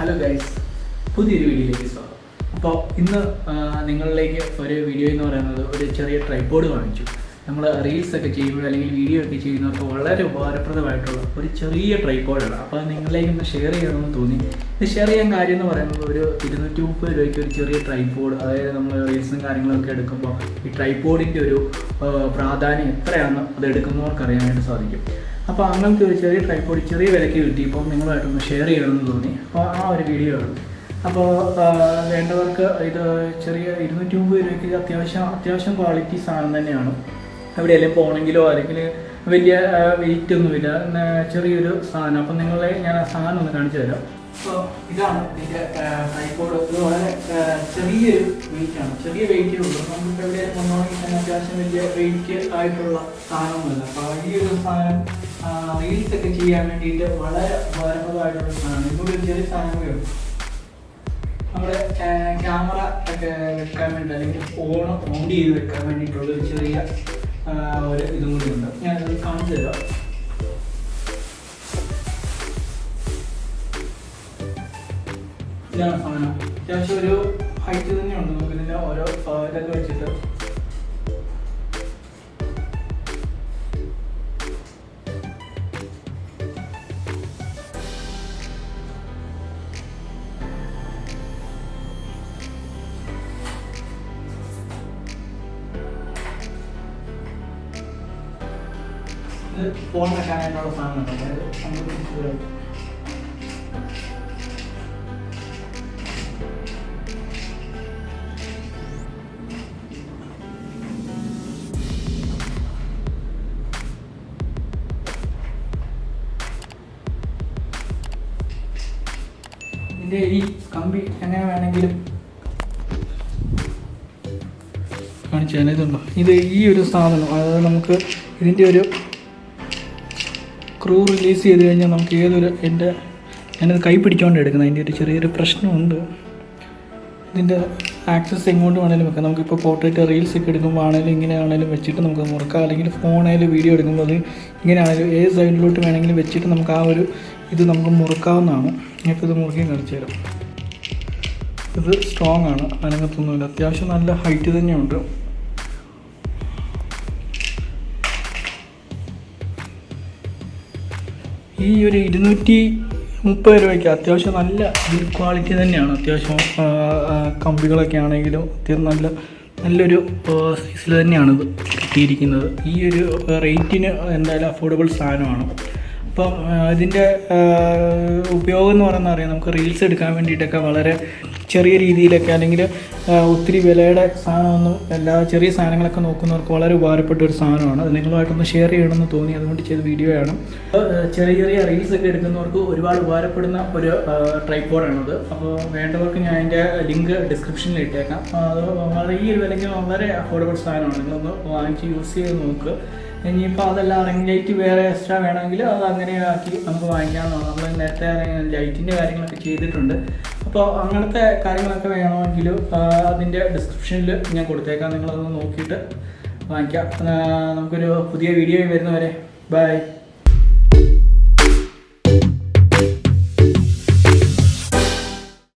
Hello guys പുതിയൊരു വീഡിയോയിലേക്ക് സ്വാഗതം. അപ്പോൾ ഇന്ന് നിങ്ങളിലേക്ക് ഒരു വീഡിയോ എന്ന് പറയുന്നത് ഒരു ചെറിയ ട്രൈപോഡ് വാങ്ങിച്ചു നമ്മൾ റീൽസ് ഒക്കെ ചെയ്യുമ്പോൾ അല്ലെങ്കിൽ വീഡിയോ ഒക്കെ ചെയ്യുന്നവർക്ക് വളരെ ഉപകാരപ്രദമായിട്ടുള്ള ഒരു ചെറിയ ട്രൈപോഡാണ് അപ്പോൾ നിങ്ങളിലേക്ക് ഒന്ന് ഷെയർ ചെയ്യണമെന്ന് തോന്നി. ഇത് ഷെയർ ചെയ്യാൻ കാര്യം എന്ന് പറയുന്നത് ഒരു ഇരുന്നൂറ്റി മുപ്പത് രൂപയ്ക്ക് ഒരു ചെറിയ ട്രൈപോഡ് അതായത് നമ്മൾ റീൽസും കാര്യങ്ങളൊക്കെ എടുക്കുമ്പോൾ ഈ ട്രൈപോഡിന്റെ ഒരു പ്രാധാന്യം എത്രയാണെന്ന് അത് എടുക്കുന്നവർക്ക് അറിയാനായിട്ട് സാധിക്കും. അപ്പോൾ അങ്ങനത്തെ ഒരു ചെറിയ ട്രൈപ്പോഡ് ചെറിയ വിലയ്ക്ക് കിട്ടിയപ്പോൾ നിങ്ങളുമായിട്ടൊന്ന് ഷെയർ ചെയ്യണമെന്ന് തോന്നി. അപ്പോൾ ആ ഒരു വീഡിയോ ആണ് അപ്പോൾ വേണ്ടവർക്ക് ഇത് ചെറിയ ഇരുന്നൂറ്റി മുപ്പത് രൂപയ്ക്ക് അത്യാവശ്യം അത്യാവശ്യം ക്വാളിറ്റി സാധനം തന്നെയാണ്. എവിടെയെങ്കിലും പോകണമെങ്കിലോ അല്ലെങ്കിൽ വലിയ വെയിറ്റ് ഒന്നുമില്ല ചെറിയൊരു സാധനം. അപ്പം നിങ്ങളെ ഞാൻ ആ സാധനം ഒന്ന് കാണിച്ചു തരാം. അപ്പോൾ ഇതാണ് ഇതിന്റെ ട്രൈപ്പോഡ് ഇത് വളരെ ചെറിയൊരു വെയിറ്റ് ആണ്. ചെറിയ വെയിറ്റേ ഉള്ളൂ. നമുക്ക് എവിടെ കൊണ്ടുപോകണമെങ്കിൽ തന്നെ അത്യാവശ്യം വലിയ വെയിറ്റ് ആയിട്ടുള്ള സാധനമൊന്നുമില്ല. അപ്പോൾ ഒരു സാധനം റീൽസ് ഒക്കെ ചെയ്യാൻ വേണ്ടിയിട്ട് വളരെ ഉപകാരപ്രദമായിട്ടുള്ള സാധനമാണ് ഇതുകൂടി ഒരു ചെറിയ സാധനമേ ഉള്ളൂ നമ്മുടെ ക്യാമറ ഒക്കെ വെക്കാൻ വേണ്ടി അല്ലെങ്കിൽ ഫോൺ ഓൺ ചെയ്ത് വെക്കാൻ വേണ്ടിയിട്ടുള്ള ഒരു ചെറിയ ഒരു ഇതും കൂടി ഉണ്ട്. ഞാനത് കാണിച്ചു തരാം. ഇതാണ് സാധനം. അത്യാവശ്യം ഒരു ഹൈറ്റ് തന്നെയുണ്ട് നമുക്ക് ഇതിന്റെ ഓരോ ഇതൊക്കെ വെച്ചിട്ട് ഫോൺ വെക്കാനായിട്ടുള്ള സാധനമാണ് അതായത് നമുക്ക് ഇത് ഇതിന്റെ ഈ കമ്പി എങ്ങനെ വേണമെങ്കിലും കാണിച്ചു തരാം ഇതുണ്ടോ? ഇത് ഈ ഒരു സാധനം. അതായത് നമുക്ക് ഇതിന്റെ ഒരു ക്രൂ റിലീസ് ചെയ്ത് കഴിഞ്ഞാൽ നമുക്ക് ഏതൊരു എന്റെ ഞാനത് കൈ പിടിച്ചുകൊണ്ട് എടുക്കുന്നത്. അതിന്റെ ഒരു ചെറിയൊരു പ്രശ്നമുണ്ട്. ഇതിന്റെ ആക്സസ് എങ്ങോട്ട് വേണേലും വെക്കാം. നമുക്കിപ്പോൾ പോർട്രേറ്റ് റീൽസ് ഒക്കെ എടുക്കുമ്പോൾ ആണെങ്കിലും ഇങ്ങനെ ആണെങ്കിലും വെച്ചിട്ട് നമുക്ക് മുറുക്കാം. അല്ലെങ്കിൽ ഫോണായാലും വീഡിയോ എടുക്കുമ്പോൾ അത് ഇങ്ങനെ ആണെങ്കിലും ഏത് സൈഡിലോട്ട് വേണമെങ്കിലും വെച്ചിട്ട് നമുക്ക് ആ ഒരു ഇത് നമുക്ക് മുറുക്കാവുന്നതാണ്. ഞങ്ങൾക്ക് ഇത് മുറുക്കി കാണിച്ചു തരാം. ഇത് സ്ട്രോങ് ആണ്. അനങ്ങത്തൊന്നുമില്ല അത്യാവശ്യം നല്ല ഹൈറ്റ് തന്നെയുണ്ട്. ഈ ഒരു ഇരുന്നൂറ്റി മുപ്പത് രൂപയ്ക്ക് അത്യാവശ്യം നല്ല ക്വാളിറ്റി തന്നെയാണ്. അത്യാവശ്യം കമ്പികളൊക്കെ ആണെങ്കിലും അത്യാവശ്യം നല്ല നല്ലൊരു സൈസിൽ തന്നെയാണ് ഇത് കിട്ടിയിരിക്കുന്നത്. ഈ ഒരു റേറ്റിന് എന്തായാലും അഫോർഡബിൾ സാധനമാണ്. അപ്പം ഇതിന്റെ ഉപയോഗം എന്ന് പറയുന്നത് അറിയാം. നമുക്ക് റീൽസ് എടുക്കാൻ വേണ്ടിയിട്ടൊക്കെ വളരെ ചെറിയ രീതിയിലൊക്കെ അല്ലെങ്കിൽ ഒത്തിരി വിലയുടെ സാധനമൊന്നും എല്ലാ ചെറിയ സാധനങ്ങളൊക്കെ നോക്കുന്നവർക്ക് വളരെ ഉപകാരപ്പെട്ട ഒരു സാധനമാണ്. അത് നിങ്ങളുമായിട്ടൊന്ന് ഷെയർ ചെയ്യണമെന്ന് തോന്നി. അതുകൊണ്ട് ചെയ്ത വീഡിയോയാണ് ചെറിയ ചെറിയ റീൽസ് ഒക്കെ എടുക്കുന്നവർക്ക് ഒരുപാട് ഉപകാരപ്പെടുന്ന ഒരു ട്രൈപ്പോഡാണത് അപ്പോൾ വേണ്ടവർക്ക് ഞാൻ അതിന്റെ ലിങ്ക് ഡിസ്ക്രിപ്ഷനിൽ ഇട്ടേക്കാം. അത് വളരെ ഈ ഒരു വിലയ്ക്ക് വളരെ അഫോർഡബിൾ സാധനമാണ്. നിങ്ങളൊന്ന് വാങ്ങിച്ച് യൂസ് ചെയ്ത് നോക്കുക ഇനിയിപ്പോൾ അതല്ല ലൈറ്റ് വേറെ എക്സ്ട്രാ വേണമെങ്കിൽ അത് അങ്ങനെ ആക്കി നമുക്ക് വാങ്ങിക്കാവുന്നതാണ്. നമ്മൾ നേരത്തെ ലൈറ്റിന്റെ കാര്യങ്ങളൊക്കെ ചെയ്തിട്ടുണ്ട്. അപ്പോൾ അങ്ങനത്തെ കാര്യങ്ങളൊക്കെ വേണമെങ്കിൽ അതിന്റെ ഡിസ്ക്രിപ്ഷനിൽ ഞാൻ കൊടുത്തേക്കാം. നിങ്ങളതൊന്ന് നോക്കിയിട്ട് വാങ്ങിക്കാം. നമുക്കൊരു പുതിയ വീഡിയോ വരുന്നവരെ. ബൈ